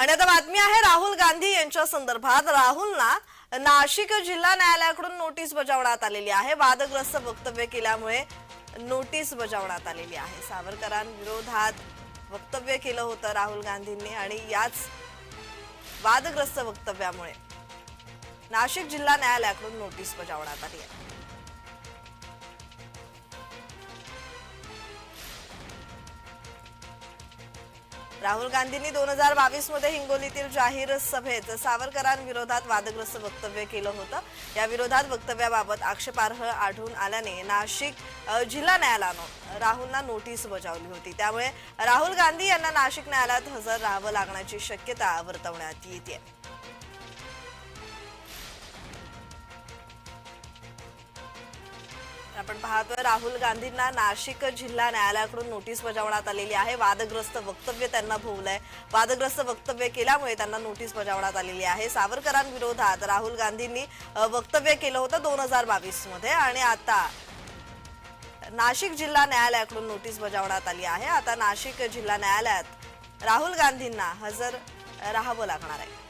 आणि आता बातमी आहे राहुल गांधी यांच्या संदर्भात. राहुलना नाशिक जिल्हा न्यायालयाकडून नोटीस बजावण्यात आलेली आहे. वादग्रस्त वक्तव्य केल्यामुळे नोटीस बजावण्यात आलेली आहे. सावरकरांविरोधात वक्तव्य केलं होतं राहुल गांधींनी आणि याच वादग्रस्त वक्तव्यामुळे नाशिक जिल्हा न्यायालयाकडून नोटीस बजावण्यात आली आहे. राहुल गांधींनी दोन हजार बावीसमध्ये हिंगोलीतील जाहीर सभेत सावरकरांविरोधात वादग्रस्त वक्तव्य केलं होतं. या विरोधात वक्तव्याबाबत आक्षेपार्ह आढळून आल्याने नाशिक जिल्हा न्यायालयानं राहुलना नोटीस बजावली होती. त्यामुळे राहुल गांधी यांना नाशिक न्यायालयात हजर राहावं लागण्याची शक्यता वर्तवण्यात येते आपण पाहतोय राहुल गांधींना नाशिक जिल्हा न्यायालयाकडून नोटीस बजावण्यात आलेली आहे. वादग्रस्त वक्तव्य त्यांना भोवलंय. वादग्रस्त वक्तव्य केल्यामुळे त्यांना नोटीस बजावण्यात आलेली आहे. सावरकरांविरोधात राहुल गांधींनी वक्तव्य केलं होतं दोन हजार बावीसमध्ये आणि आता नाशिक जिल्हा न्यायालयाकडून नोटीस बजावण्यात आली आहे. आता नाशिक जिल्हा न्यायालयात राहुल गांधींना हजर राहावं लागणार आहे.